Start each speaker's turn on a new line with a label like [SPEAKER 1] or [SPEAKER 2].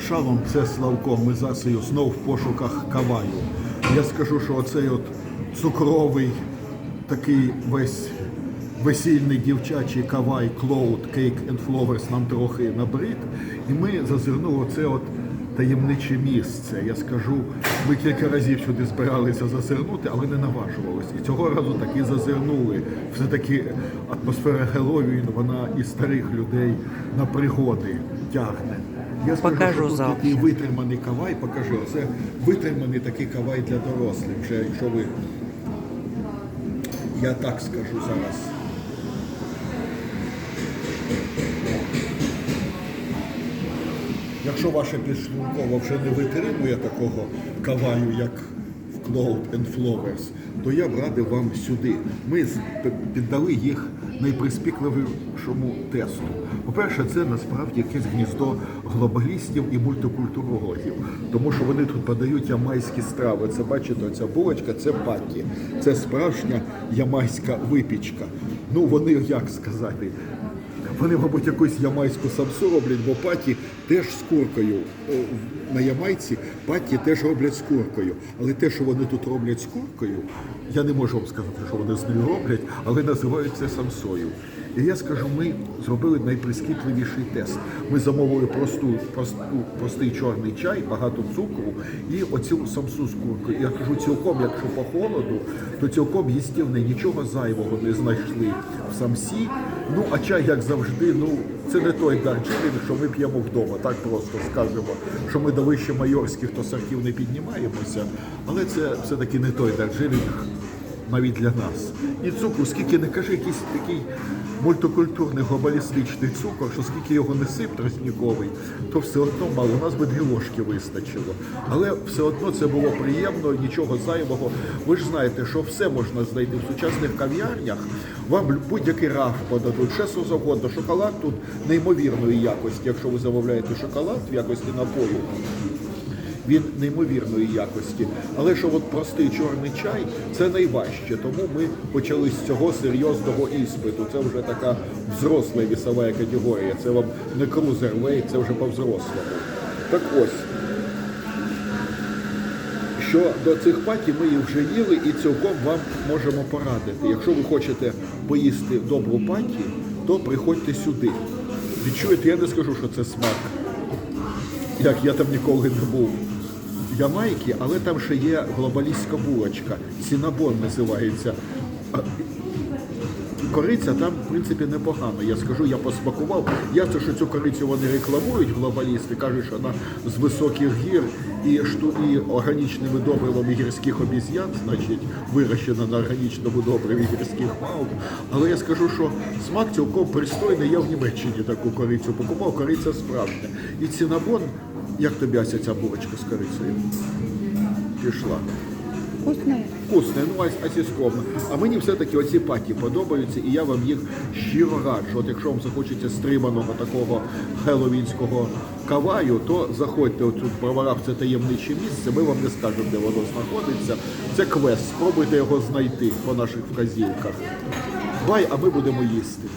[SPEAKER 1] Шалом, це Славко. Ми засою знов в пошуках каваю. Я скажу, що оцей от цукровий такий весь весільний дівчачий кавай Cloud Cake and Flowers нам трохи набрид. І ми зазирнули оце от таємниче місце. Я скажу, ми кілька разів сюди збиралися зазирнути, але не наважувалися. І цього разу таки зазирнули. Все-таки атмосфера Геловін, вона і старих людей на пригоди тягне. Я скажу,
[SPEAKER 2] Покажу
[SPEAKER 1] що тут такий витриманий кавай, покажу. Це витриманий такий кавай для дорослих. Вже якщо ви. Я так скажу зараз. Якщо ваше підшлунково вже не витримує такого каваю, як в Cloud and Flowers, то я б радив вам сюди. Ми піддали їх найприспікливішому тесту. По-перше, це насправді якесь гніздо глобалістів і мультикультурологів, тому що вони тут подають ямайські страви. Це бачите, ця булочка це пакі, Це справжня ямайська випічка. Ну вони як сказати, вони, мабуть, якусь ямайську самсу роблять, бо паті теж з куркою. На ямайці паті теж роблять з куркою. Але те, що вони тут роблять з куркою, я не можу вам сказати, що вони з нею роблять, але називають це самсою. І я скажу, ми зробили найприскіпливіший тест. Ми замовили просту, просту, простий чорний чай, багато цукру і оцю самсу з куркою. Я кажу, цілком, якщо по холоду, то цілком їстівний, нічого зайвого не знайшли в самсі. Ну, а чай, як завжди, ну це не той дарджилінг, що ми п'ємо вдома, так просто скажемо, що ми до вище майорських то сортів не піднімаємося, але це все-таки не той дарджилінг навіть для нас. І цукру, скільки не кажи, якийсь такий мультикультурний глобалістичний цукор, що скільки його не сип тростниковий, то все одно мало. У нас би дві ложки вистачило. Але все одно це було приємно, нічого зайвого. Ви ж знаєте, що все можна знайти в сучасних кав'ярнях. Вам будь-який раф подадуть, ще що завгодно. Шоколад тут неймовірної якості, якщо ви замовляєте шоколад в якості напою він неймовірної якості. Але що от простий чорний чай це найважче. Тому ми почали з цього серйозного іспиту. Це вже така взросла вісова категорія. Це вам не крузервей, це вже по-взрослому. Так ось. Що до цих паті ми їх вже їли і цілком вам можемо порадити. Якщо ви хочете поїсти добру паті, то приходьте сюди. Відчуєте, я не скажу, що це смак як я там ніколи не був. Ямайки, але там ще є глобалістська булочка. Сінабон називається. Кориця там, в принципі, непогано. Я скажу, я посмакував. Ясно, що цю корицю вони рекламують, глобалісти, кажуть, що вона з високих гір і, шту, і органічними добривами гірських обіз'ян, значить, вирощена на органічному добриві гірських мавп. Але я скажу, що смак цілком пристойний. Я в Німеччині таку корицю покупав, кориця справжня. І цінабон, як тобі Ася ця булочка з корицею? Пішла.
[SPEAKER 2] Вкусная.
[SPEAKER 1] Вкусне, ну ась, ась скромно. А мені все-таки оці паті подобаються, і я вам їх щиро раджу. От якщо вам захочеться стриманого такого хеловінського каваю, то заходьте отут в Броварах, це таємниче місце. Ми вам не скажемо, де воно знаходиться. Це квест. Спробуйте його знайти по наших вказівках. Бай, а ми будемо їсти.